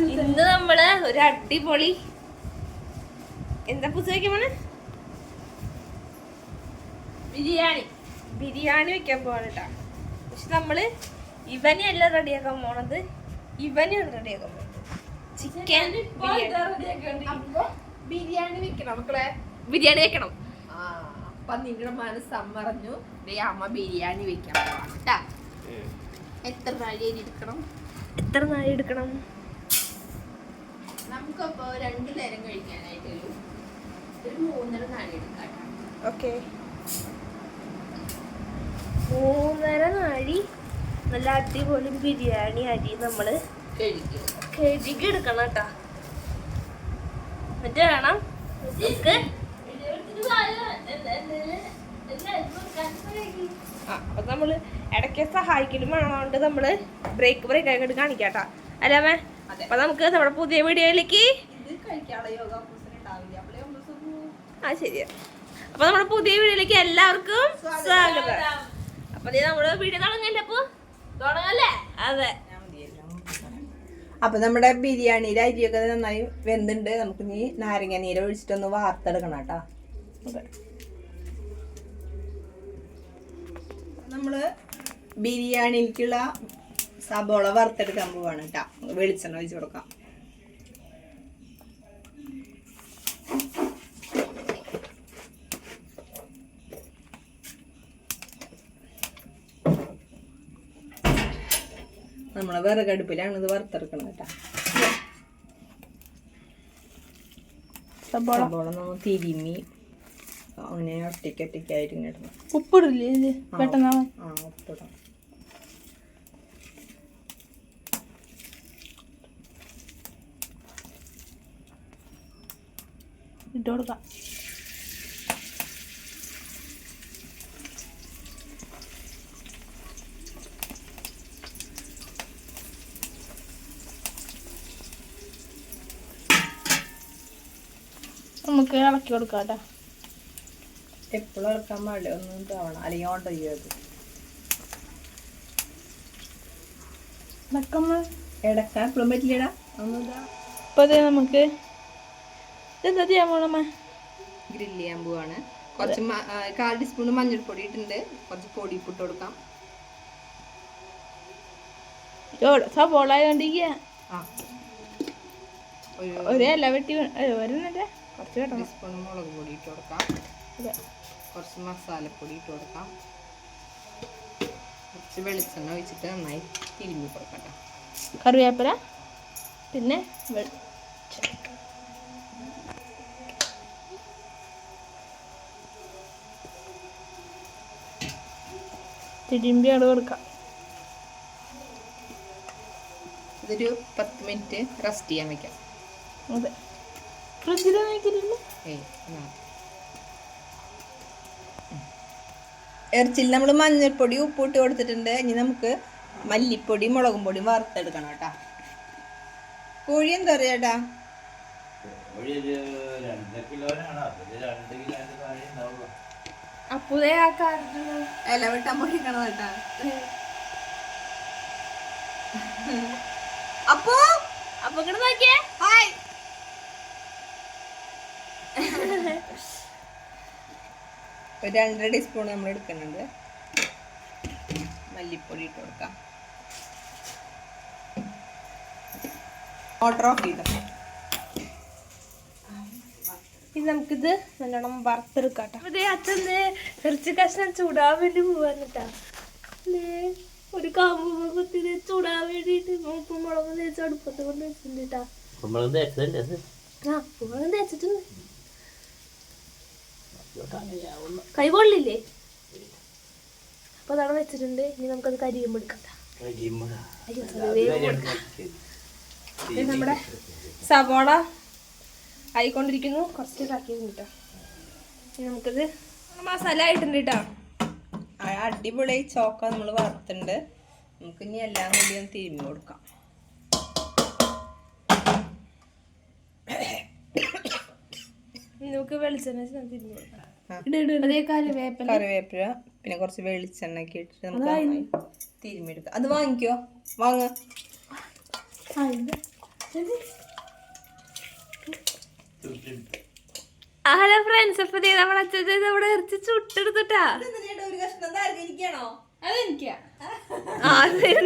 ഇന്ന് നമ്മൾ ഒരു അടിപൊളി എന്താ പുസ്തകം വെക്കാൻ ബിരിയാണി. ബിരിയാണി വെക്കാൻ പോവാണ് കേട്ടോ പക്ഷെ നമ്മൾ ഇവനെ അല്ല റെഡിയാക്കാൻ പോണത്. ഇവനെയാണ് റെഡിയാക്കാൻ പോണത്. ചിക്കൻ ബിരിയാണി. വെക്കണം മക്കളെ. ബിരിയാണി വെക്കണം. ആ അപ്പൊ നിങ്ങളുടെ മനസ്സ് അമ്മറഞ്ഞു ദേ അമ്മ ബിരിയാണി വെക്കാൻ പോവാണ് കേട്ടാ എത്ര നാഴി എടുക്കണം? എത്ര നാഴി എടുക്കണം? നമുക്കപ്പോ രണ്ട് നേരം കഴിക്കാനായിട്ട് ഒരു മൂന്നര നാഴി എടുക്കാം ട്ടാ. ഓക്കെ മൂന്നര നാഴി നല്ല അടിപൊളി ബിരിയാണി അരി നമ്മൾ കഴുകി എടുക്കണം കേട്ടാ എന്നിട്ട് വേണം നമുക്ക് അപ്പൊ നമ്മൾ ഇടയ്ക്ക് സഹായിക്കലും വേണോണ്ട് നമ്മൾ ബ്രേക്ക് ബ്രേക്ക് ആയിട്ട് കാണിക്കാട്ടാ അല്ലേ. അപ്പൊ നമുക്ക് നമ്മുടെ പുതിയ വീഡിയോയിലേക്ക് ആ ശരിയാ അപ്പൊ നമ്മുടെ പുതിയ വീഡിയോയിലേക്ക് എല്ലാവർക്കും സ്വാഗതം. അപ്പൊ ദേ നമ്മൾ വീഡിയോ തുടങ്ങല്ലേ അപ്പൊ? തുടങ്ങല്ലേ? അതെ. അപ്പൊ നമ്മുടെ ബിരിയാണിയിൽ അരിയൊക്കെ നന്നായി വെന്തുണ്ട്. നമുക്ക് ഇനി നാരങ്ങ നീര് ഒഴിച്ചിട്ടൊന്ന് വാർത്തെടുക്കണം കേട്ടോ. നമ്മൾ ബിരിയാണിക്കുള്ള സബോള വറുത്തെടുക്കാൻ പോവാണ് കേട്ടാ വെളിച്ചെണ്ണ ഒഴിച്ചു കൊടുക്കാം. നമ്മളെ വിറകടുപ്പിലാണ് ഇത് വറുത്തെടുക്കണം കേട്ടാ സബോള സബോള നമ്മൾ തിരുമ്മി അങ്ങനെ ഒറ്റയ്ക്ക് ഒറ്റയ്ക്കായിട്ട് ഇടണം. ഉപ്പിടില്ലേ പെട്ടെന്ന് ആ ഉപ്പിടാം ഇട്ട് കൊടുക്കാം നമുക്ക് ഇളക്കി കൊടുക്കാം കേട്ടോ. എപ്പോഴും ഇളക്കാൻ പാടില്ല. ഒന്നും തവണ അല്ലെങ്കിൽ ഓണ്ട ചെയ്യത് ഇളക്കുമ്പോൾ ഇടക്കാൻ എപ്പോഴും പറ്റില്ലടാ. അപ്പോൾ ഇത്. നമുക്ക് ഇതെന്താ ചെയ്യാൻ പോണമ്മ ഗ്രില്ല് ചെയ്യാൻ പോവാണ്. കുറച്ച് കാൽ ടീസ്പൂൺ മഞ്ഞൾപ്പൊടി ഇട്ടുണ്ട് കുറച്ച് പൊടി ഇട്ട് കൊടുക്കാം ആ. ഒരു ഇല വെട്ടി വരുന്നില്ല കുറച്ച് ടീസ്പൂൺ മുളക് പൊടി ഇട്ട് കൊടുക്കാം. കുറച്ച് മസാലപ്പൊടി ഇട്ട് കൊടുക്കാം. കുറച്ച് വെളിച്ചെണ്ണ ഒഴിച്ചിട്ട് നന്നായി തിരിഞ്ഞു കൊടുക്കട്ടെ. കറിവേപ്പില പിന്നെ തിരുമ്പി അവിടെ കൊടുക്കാം. ഇതൊരു പത്ത് മിനിറ്റ് റെസ്റ്റ് ചെയ്യാൻ വെക്കാം. അതെ. ഫ്രിഡ്ജിൽ വയ്ക്കലില്ല ഏയ് ഇറച്ചിയിൽ നമ്മൾ മഞ്ഞൾപ്പൊടി ഉപ്പിട്ട് കൊടുത്തിട്ടുണ്ട്. ഇനി നമുക്ക് മല്ലിപ്പൊടി മുളകും പൊടി വറുത്തെടുക്കണം കേട്ടാ. കോഴി എന്താ പറയാ ചേട്ടാ കോഴി രണ്ട് കിലോനാണ്. രണ്ട് ഉണ്ടാവുള്ളൂ. അപ്പുതേ ആ കാരണം ഇല വെട്ടാൻ പൊടിക്കണം കേട്ടാ. അപ്പോ! അപ്പൊ ഇങ്ങോട്ട് നോക്കിയേ. ഹായ്. ഒരു രണ്ടര ടീസ്പൂൺ നമ്മൾ എടുക്കുന്നുണ്ട്. മല്ലിപ്പൊടി ഇട്ട് കൊടുക്കാം. മോട്ടർ ഓഫ് ചെയ്തോ? ഇനി നമുക്കിത് നല്ലോണം വറുത്തെടുക്കാട്ടോ. ഇതേ അച്ഛന്റെ ഇറച്ചി കഷ്ണം ചൂടാൻ വേണ്ടി പോവാന്നിട്ടാ ഒരു കാമ്പ് കുത്തി ചൂടാൻ വേണ്ടിട്ട് ഉപ്പും മുളകും തേച്ച് അടുപ്പത്ത് കൊണ്ട് വെച്ചിട്ടാ ആ ഉപ്പുമുളകും തേച്ചിട്ടുണ്ട്. കൈ കൊള്ളില്ലേ? അപ്പൊ അതാണ് വെച്ചിട്ടുണ്ട്. ഇനി നമുക്കത് കരിയുമ്പോൾ എടുക്കാം. നമ്മുടെ സവോള ആയിക്കൊണ്ടിരിക്കുന്നു. കുറച്ച് ഇതാക്കിയിട്ടുണ്ട് കേട്ടോ ഇനി നമുക്കിത് മസാല ആയിട്ടുണ്ട് കേട്ടോ അടിപൊളി ചോക്ക നമ്മൾ വറുത്തുണ്ട് നമുക്ക് ഇനി എല്ലാം കൂടി ഒന്ന് തിരിഞ്ഞു കൊടുക്കാം. നമുക്ക് വെളിച്ചെണ്ണ തിരിഞ്ഞു. കറിവേപ്പില. പിന്നെ കുറച്ച് വെളിച്ചെണ്ണ ഒക്കെ ഇട്ടിട്ട് നമുക്ക് തിരുമ്മിയെടുക്കാം അത് വാങ്ങിക്കോ. വാങ്ങ ആ ഇത് ചുട്ടിട്ട് ഹലോ ഫ്രണ്ട്സ് അപ്പൊ നമ്മുടെ അച്ഛൻ നമ്മുടെ ഇറച്ചി ചുട്ടെടുത്തിട്ടാ.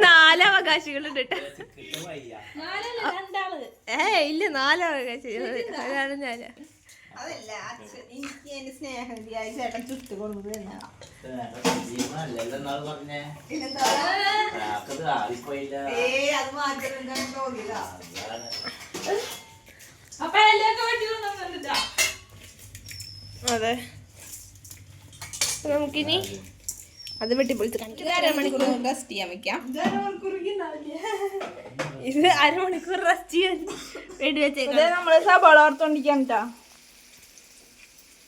നാല് അവകാശികളുണ്ട് ഏ ഇല്ല നാല് അവകാശി അതാണ് ഞാൻ അതല്ല എനിക്ക് എന്റെ സ്നേഹനിധിയായ ചേട്ടൻ ചുട്ട് അതാണ്. അപ്പൊ എല്ലാവർക്കും അതെ. നമുക്കിനി അത് വെട്ടിപ്പൊളിച്ച് കാണിക്കാം. അരമണിക്കൂർ റെസ്റ്റ് ചെയ്യാൻ വെക്കാം. ഇത് അരമണിക്കൂർ റെസ്റ്റ് ചെയ്യാൻ വേണ്ടി വെച്ചേക്കാം ഇത് നമ്മൾ സവാള വറുത്തോണ്ടിരിക്കാൻ കേട്ടാ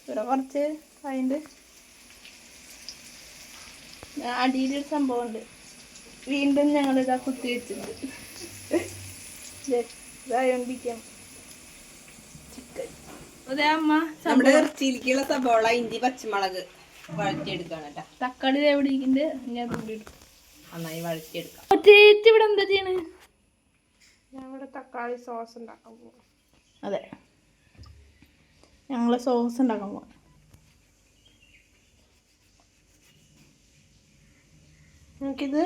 ഇവിടെ കുറച്ച് അതിന്റെ അടിയിലൊരു സംഭവം ഉണ്ട് വീണ്ടും ഞങ്ങളിതാ കുത്തി വെച്ചിട്ടുണ്ട്. ഇതായോണ്ടിരിക്കാം. നമ്മുടെ ഇറച്ചിയിലേക്കുള്ള സബോള ഇഞ്ചി പച്ചമുളക് വഴറ്റിയെടുക്കാണ് കേട്ടോ. തക്കാളി എവിടെ ഇരിക്കുന്നുണ്ട്? ഞാൻ നന്നായി വഴറ്റിയെടുക്കാം. ചേച്ചി ഇവിടെ എന്താ ചെയ്യണ്? ഞാൻ ഇവിടെ തക്കാളി സോസ് ഉണ്ടാക്കാൻ പോകും അതെ. ഞങ്ങൾ സോസ് ഉണ്ടാക്കാൻ പോവാം. നമുക്കിത്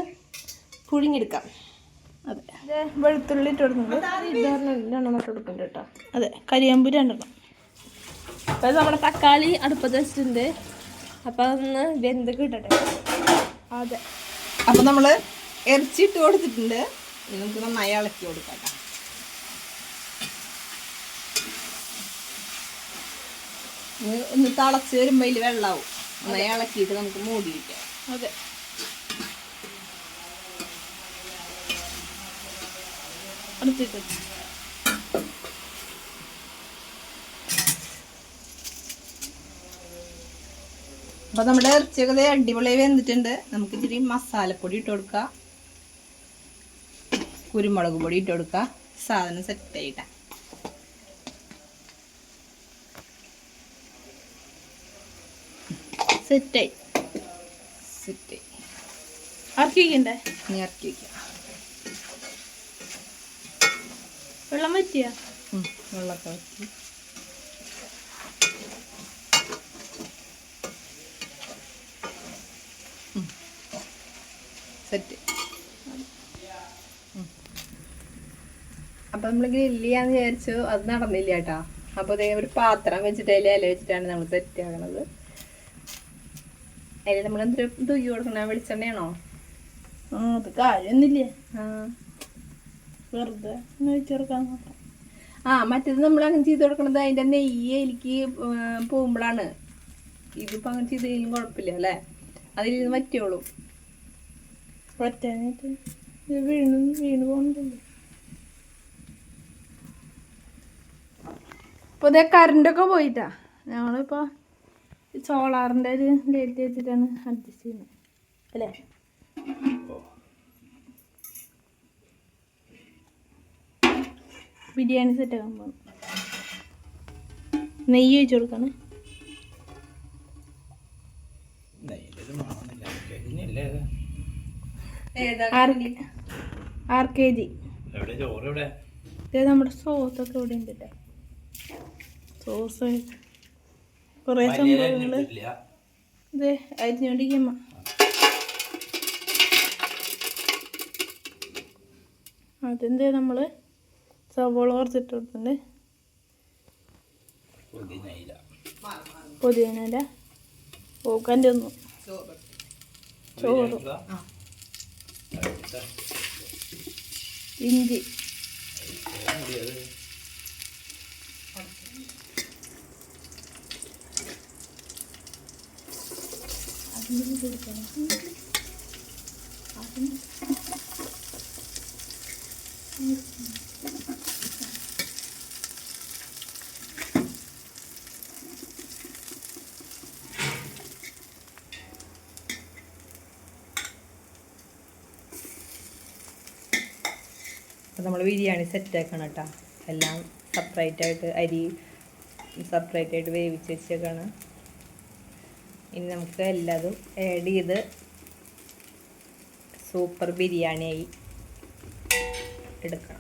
പുഴുങ്ങിയെടുക്കാം. അതെ. വെളുത്തുള്ളി ഇട്ട് കൊടുക്കുന്നുണ്ട്. രണ്ടെണ്ണം ഇട്ട് കൊടുക്കുന്നുണ്ട് കേട്ടോ. അതെ. കരിയാമ്പൂരി രണ്ടെണ്ണം. അപ്പോൾ നമ്മുടെ തക്കാളി അടുപ്പത്ത് വെച്ചിട്ടുണ്ട്. അപ്പോൾ അതൊന്ന് വെന്ത് കിട്ടട്ടെ. അതെ. അപ്പൊ നമ്മൾ ഇറച്ചി ഇട്ട് കൊടുത്തിട്ടുണ്ട് നമുക്ക് നന്നായി ഇളക്കി കൊടുക്കാം ഒന്ന് തിളച്ച് വരുമ്പോ ഇതിൽ വെള്ളാവും. നന്നായി ഇളക്കിയിട്ട് നമുക്ക് മൂടി വയ്ക്കാം അതെ അടുത്തിട്ട് അപ്പൊ നമ്മുടെ ഇറച്ചിയൊക്കെ ദേ അടിപൊളി വെന്തിട്ടുണ്ട്. നമുക്ക് ഇച്ചിരി മസാലപ്പൊടി ഇട്ട് കൊടുക്കാം. കുരുമുളക് പൊടി ഇട്ട് കൊടുക്കാം. സാധനം സെറ്റ് സെറ്റായി സെറ്റായി സെറ്റ് ആർക്കി വയ്ക്കണ്ടേ ഇനി ഇറക്കി വയ്ക്കാം വെള്ളം പറ്റിയ വെള്ളമൊക്കെ വെച്ച് സെറ്റ് ഗ്രില്ല് ചെയ്യാന്ന് വിചാരിച്ചു അത് നടന്നില്ല കേട്ടാ. അപ്പൊ അതേ ഒരു പാത്രം വെച്ചിട്ട് അതിൽ ഇല വെച്ചിട്ടാണ് നമ്മൾ സെറ്റ് ആകണത് അതിൽ നമ്മൾ എന്തൊരു തുയ്യ കൊടുക്കണ വെളിച്ചെണ്ണയാണോ? അത് കാര്യമൊന്നുമില്ലേ. ആ. വെറുതെ വെച്ചെടുക്കാൻ ആ മറ്റേത് നമ്മൾ അങ്ങനെ ചെയ്ത് കൊടുക്കണത് അതിന്റെ നെയ്യ് എനിക്ക് പോകുമ്പോഴാണ്. ഇതിപ്പോ അങ്ങനെ ചെയ്ത് കഴിഞ്ഞാൽ കുഴപ്പമില്ല അല്ലേ? അതിൽ നിന്ന് പറ്റിയോളൂ വീണ് വീണ് പോകുന്നുണ്ടല്ലോ ഇപ്പോൾ ഇതേ കറണ്ടൊക്കെ പോയിട്ടാ. ഞങ്ങളിപ്പോൾ സോളാറിന്റെ ഒരു ലൈറ്റ് വെച്ചിട്ടാണ് അഡ്ജസ്റ്റ് ചെയ്യുന്നത്. അല്ലേ? ബിരിയാണി സെറ്റ് ആക്കാൻ പോകുന്നു നെയ്യ് ഒഴിച്ച് കൊടുക്കണേ. ആർ ആറ് കെ ജി? നമ്മുടെ സോസൊക്കെ ഇവിടെ ഉണ്ട് കേട്ടോ. സോസ് കുറേ സംഭവങ്ങൾ. ഇത് അരിഞ്ഞോണ്ടിരിക്കുമ്പ. അതെന്ത് നമ്മൾ? സവോള കുറച്ചിട്ട് കൊടുത്തിട്ടുണ്ട്. പുതിയനല്ല പോക്കന്റെ ഒന്നും. ചോറ്. പുതിനയില. നമ്മൾ ബിരിയാണി സെറ്റ് ആക്കണം കേട്ടോ എല്ലാം സെപ്പറേറ്റ് ആയിട്ട് അരി സെപ്പറേറ്റ് ആയിട്ട് വേവിച്ച് വെച്ചേക്കാണ്. ഇനി നമുക്ക് എല്ലാതും ആഡ് ചെയ്ത് സൂപ്പർ ബിരിയാണിയായി എടുക്കണം.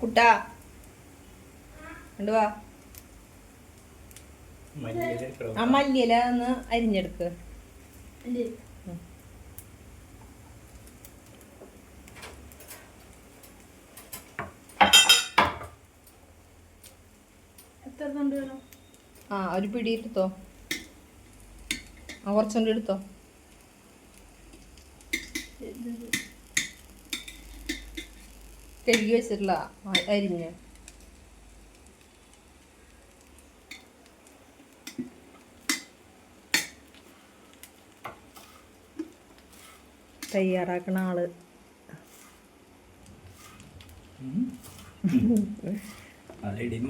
കുട്ടാ കൊണ്ടുവാ ആ മല്ലിയില ഒന്ന് അരിഞ്ഞെടുക്ക്. എത്ര കൊണ്ട് വേണം? ആ ഒരു പിടി എടുത്തോ. ആ കുറച്ചുകൊണ്ട് എടുത്തോ. കഴുകി വെച്ചിട്ടില്ല അരിഞ്ഞ്. തയ്യാറാക്കണ ആൾ. ഇടിയും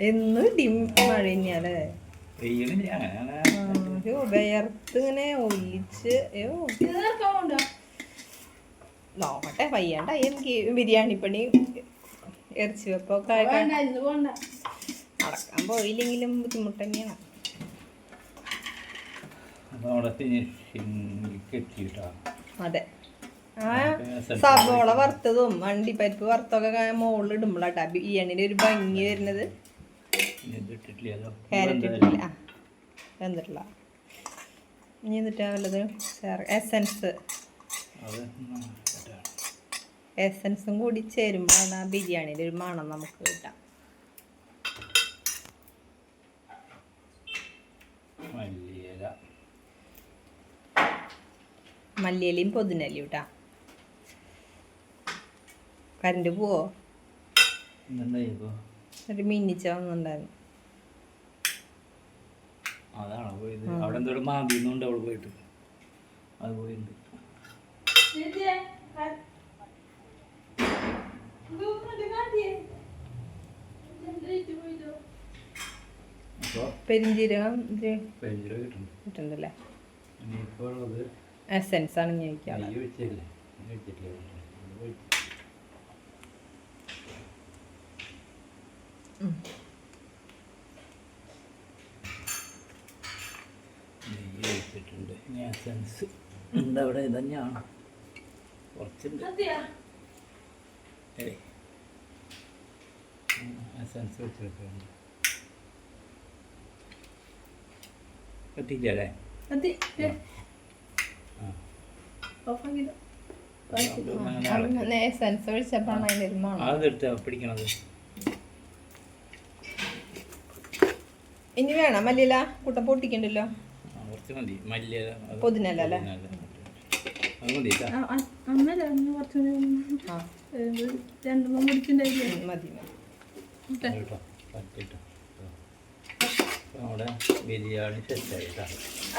എന്നും ഡിം മഴ തന്നെയല്ലേ വിയർത്ത് ഇങ്ങനെ ഒലിച്ച് നോക്കട്ടെ വയ്യാണ്ട എനിക്ക് ബിരിയാണി പണി ഇറച്ചി വെപ്പൊക്കെ നടക്കാൻ പോയില്ലെങ്കിലും ബുദ്ധിമുട്ട് തന്നെയാണ് അപ്പോൾ അവിടെ ഫിനിഷിങ് എത്തിയിട്ടാ അതെ. ആ സബോള വറുത്തതും അണ്ടിപ്പരിപ്പ് വറുത്തൊക്കെ മുകളിൽ ഈ ബിരിയാണിയുടെ ഒരു ഭംഗി വരുന്നത്. ക്യാരറ്റ് ഇട്ടില്ല ആ ഇനി എന്നിട്ട് വല്ലത്. എസൻസും. കൂടി ചേരുമ്പോഴാണ് ആ ബിരിയാണിയുടെ ഒരു മണം നമുക്ക് കിട്ടാം മല്ലിയില മല്ലിയിലയും പൊതിനല്ലയും കേട്ടാ കരണ്ട് പോവോ? ഒരു മിന്നിച്ച വന്നിട്ടുണ്ടായിരുന്നു. അതാണോ പോയത്? അവിടെ മാന്തിന്നുണ്ട് പോയിട്ട്. അത് പോയിട്ടുണ്ട്. പെരിഞ്ചീരകം കിട്ടുന്നുണ്ടല്ലേ ഇനിയിപ്പോൾ എസൻസ് ആണ് ഞാൻ കഴിക്കാറ് നെയ്യ് വെച്ചില്ലേ നെയ്യ് വെച്ചിട്ടില്ല അത് ഒഴിച്ച്. നെയ്യ് ഒഴിച്ചിട്ടുണ്ട് ഇനി എസൻസ് ഉണ്ട് അവിടെ? ഇത് തന്നെയാണ് കുറച്ചുണ്ട്. സത്യാ ഏയ്. വെച്ചെടുക്കുന്നുണ്ട് ആ. അതെടുത്താ പിടിക്കണത്. ഇനി വേണം മല്ലിയില കൂട്ടം പൊട്ടിക്കണ്ടല്ലോ? കുറച്ച് മതി. മല്ലിയില അല്ലേ? ബിരിയാണി സെറ്റായി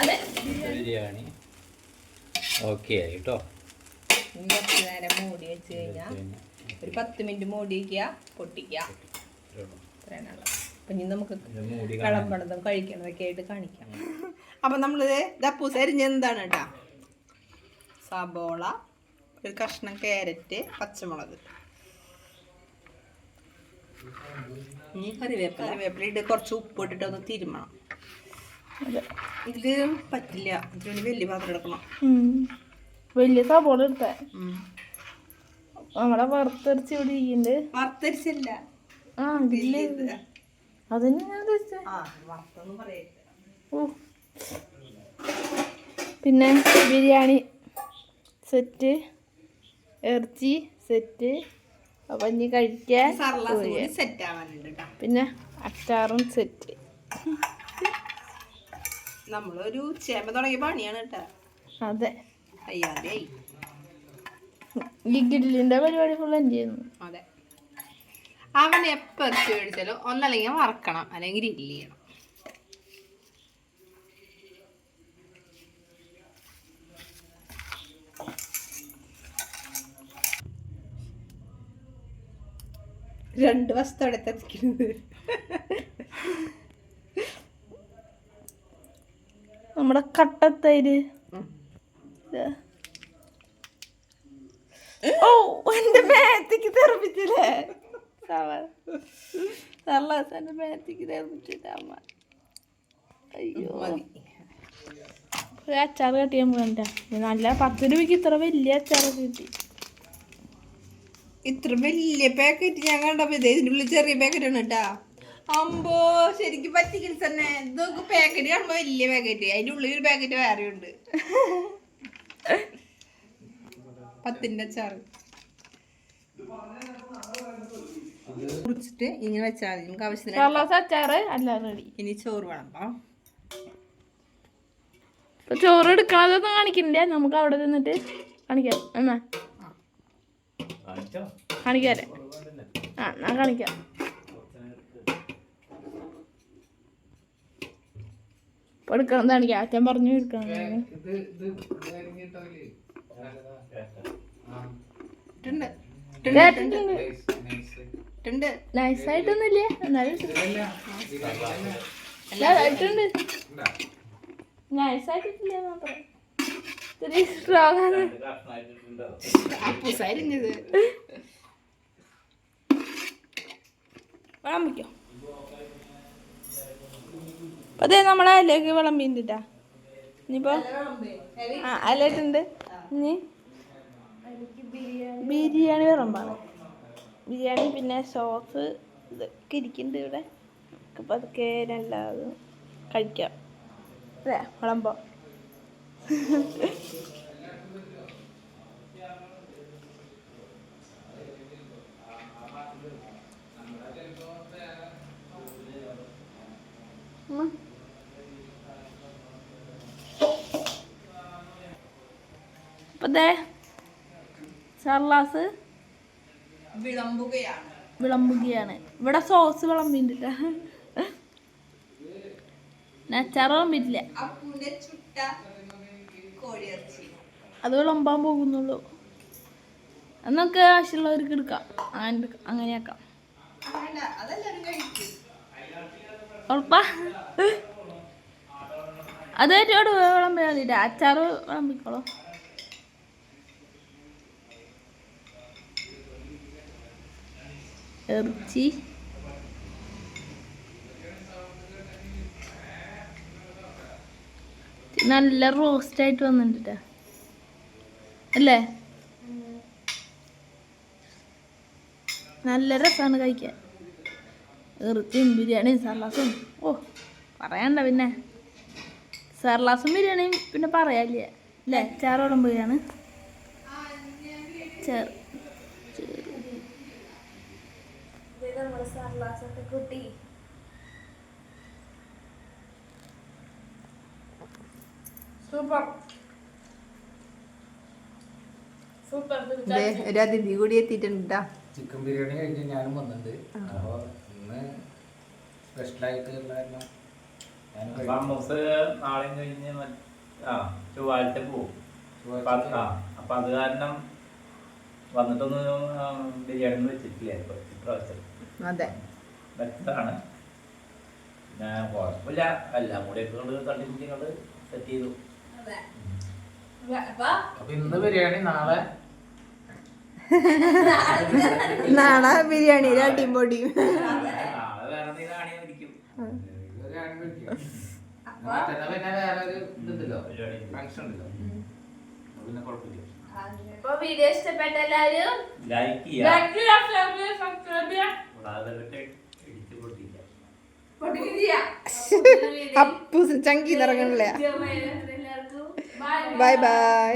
അതെ. ബിരിയാണി ഓക്കെ ആയി കേട്ടോ നേരെ കുറച്ച് നേരം മൂടി വെച്ച് കഴിഞ്ഞാൽ ഒരു പത്ത് മിനിറ്റ് മൂടി വയ്ക്കുക പൊട്ടിക്കുക അത്രയാണുള്ളത് അപ്പം ഇനി നമുക്ക് കിളമ്പണതും കഴിക്കണതൊക്കെ ആയിട്ട് കാണിക്കാം. അപ്പം നമ്മളിത് ദപ്പൂസ് അരിഞ്ഞ എന്താണ് കേട്ടോ സബോള ഒരു കഷ്ണം ക്യാരറ്റ് പച്ചമുളക്. ഇനി കറിവേപ്പില. കറിവേപ്പില ഇട്ട് കുറച്ച് ഉപ്പ് ഇട്ടിട്ട് ഒന്ന് തിരുമണം. ഇതിൽ പറ്റില്ല. ഇതിന് വലിയ പാത്രം എടുക്കണം. വലിയ സബോള എടുത്തേ. നമ്മളെ വറുത്തരച്ച് ഇവിടെ ഇരിക്കുന്നുണ്ട്. വറുത്തരിച്ചില്ല. ആ ഇല്ല. അതന്നെ ഞാൻ ഉദ്ദേശിച്ചേ. ആ വറുത്തൊന്നും പറയരുത്. ഓ പിന്നെ ബിരിയാണി സെറ്റ് ഇറച്ചി സെറ്റ്. അപ്പം ഇനി കഴിക്കാൻ പിന്നെ അച്ചാറും സെറ്റ് നമ്മളൊരു ചേമ്പ തുടങ്ങിയ പണിയാണ് കേട്ടോ. അതെ. അയ്യാതെ ഈ പരിപാടി ഫുൾ ചെയ്യുന്നു. അതെ. അവൻ എപ്പോൾ ഇറച്ചി മേടിച്ചാലും ഒന്നല്ലെങ്കിൽ വറക്കണം അല്ലെങ്കിൽ ഇല്ല ചെയ്യണം. രണ്ട് വസ്തു എത്തിക്കുന്നത്. നമ്മുടെ കട്ടത്തൈര്. ഓ എന്റെ മേത്തേക്ക് തെറിപ്പിച്ചില്ലേ? നല്ല എന്റെ മേത്തേക്ക് തെറിപ്പിച്ചില്ല അമ്മ? അയ്യോ. അച്ചാർ കട്ടിയാൻ നല്ല പത്ത് രൂപയ്ക്ക് ഇത്ര വലിയ അച്ചാർ കിട്ടി. ഇത്ര വലിയ പാക്കറ്റ് ഞാൻ കണ്ടപ്പോ ഇതേ ഇതിന്റെ ഉള്ളിൽ ചെറിയ പാക്കറ്റ് ആണ് കേട്ടാ. അമ്പോ ശരിക്കും പറ്റിക്കൽ തന്നെ. ഇതൊക്കെ പാക്കറ്റ് കാണുമ്പോ വലിയ പാക്കറ്റ് അതിന്റെ ഉള്ളിൽ ഒരു പാക്കറ്റ് വേറെ ഉണ്ട്. പത്തിന്റെ അച്ചാറ്. കുറിച്ചിട്ട് ഇങ്ങനെ വെച്ചാൽ മതി. നമുക്ക് ആവശ്യത്തിന് അച്ചാറ് ഇനി ചോറ് വേണം. ചോറ് എടുക്കണതൊന്നും കാണിക്കണ്ടേ നമുക്ക് അവിടെ നിന്നിട്ട് കാണിക്കാം. കാണിച്ചോ? കാണിക്കാല്ലേ? ആ ഞാൻ കാണിക്കാം. ഇപ്പൊ എടുക്കണം കാണിക്കാം അച്ഛൻ പറഞ്ഞു എടുക്കണം നൈസായിട്ടൊന്നുമില്ല. എന്നാലും നൈസായിട്ടില്ല മാത്രം. ഇത്തിരി സ്ട്രോങ് ആണ്. അപ്പൂസായിരുന്നത് വിളമ്പിക്കോ അപ്പൊ അതെ നമ്മളെ അതിലേക്ക് വിളമ്പിണ്ടിട്ടാ ഇനിയിപ്പോ ആ അതിലായിട്ടുണ്ട് ഇനി ബിരിയാണി വിളമ്പാണ്. ബിരിയാണി പിന്നെ സോസ് ഇതൊക്കെ ഇരിക്കുന്നുണ്ട് ഇവിടെ. പതുക്കെ അതൊക്കെ എല്ലാതും കഴിക്കാം. അല്ലേ? വിളമ്പോ. ഉം. ദേ സർലാസ്? വിളമ്പുകയാണ്. വിളമ്പുകയാണ്. ഇവിടെ സോസ് വിളമ്പിണ്ടില്ല നച്ചാറ് വിളമ്പിട്ടില്ല അത് വിളമ്പാൻ പോകുന്നുള്ളൂ. അത് നമുക്ക് ആവശ്യമുള്ളവർക്ക് എടുക്കാം. അങ്ങനെ അങ്ങനെയാക്കാം. അത് ഏറ്റവും മതി? അച്ചാറ് വിളമ്പിക്കോളൂ. ഇറച്ചി നല്ല റോസ്റ്റ് ആയിട്ട് വന്നിട്ടുണ്ട്. അല്ലേ? നല്ല രസമാണ് കഴിക്കാൻ. ഇറച്ചിയും ബിരിയാണിയും സർലാസും. ഓ പറയണ്ട പിന്നെ. സർലാസും ബിരിയാണിയും പിന്നെ പറയാല്ലേ അല്ലേ? ചാറോളം പോയാണ്. ചേർ സർലാസൊക്കെ കുട്ടി. സൂപ്പർ. സൂപ്പർ ഒരു അതിഥി കൂടി എത്തിയിട്ടുണ്ട്. ചിക്കൻ ബിരിയാണി കഴിക്കാൻ ഞാനും വന്നിട്ടുണ്ട്. അപ്പോൾ ഇന്ന് സ്പെഷ്യലായിട്ട് കാരണം നാളെയും കഴിഞ്ഞ് ആ ചൊവ്വാഴ്ച പോകും. അപ്പൊ അത് കാരണം വന്നിട്ടൊന്നും ബിരിയാണി ഒന്നും വെച്ചിട്ടില്ല? ഇപ്പൊ ഇപ്രാവശ്യം അതെ. വെച്ചതാണ് പിന്നെ കുഴപ്പമില്ല. എല്ലാം കൂടെ ഒക്കെ കൊണ്ട് തട്ടിമുട്ടി കൊണ്ട് സെറ്റ് ചെയ്തു. അപ്പൊ? ഇന്ന് ബിരിയാണി നാളെ? നാളെ. ബിരിയാണി രണ്ടിയും പൊടിയും വീഡിയോ ഇഷ്ടപ്പെട്ട എല്ലാവരും ലൈക്ക് ചെയ്യുക, അപ്പൂസ് ചങ്കി നിറങ്ങണില്ല എല്ലാവർക്കും. Bye bye.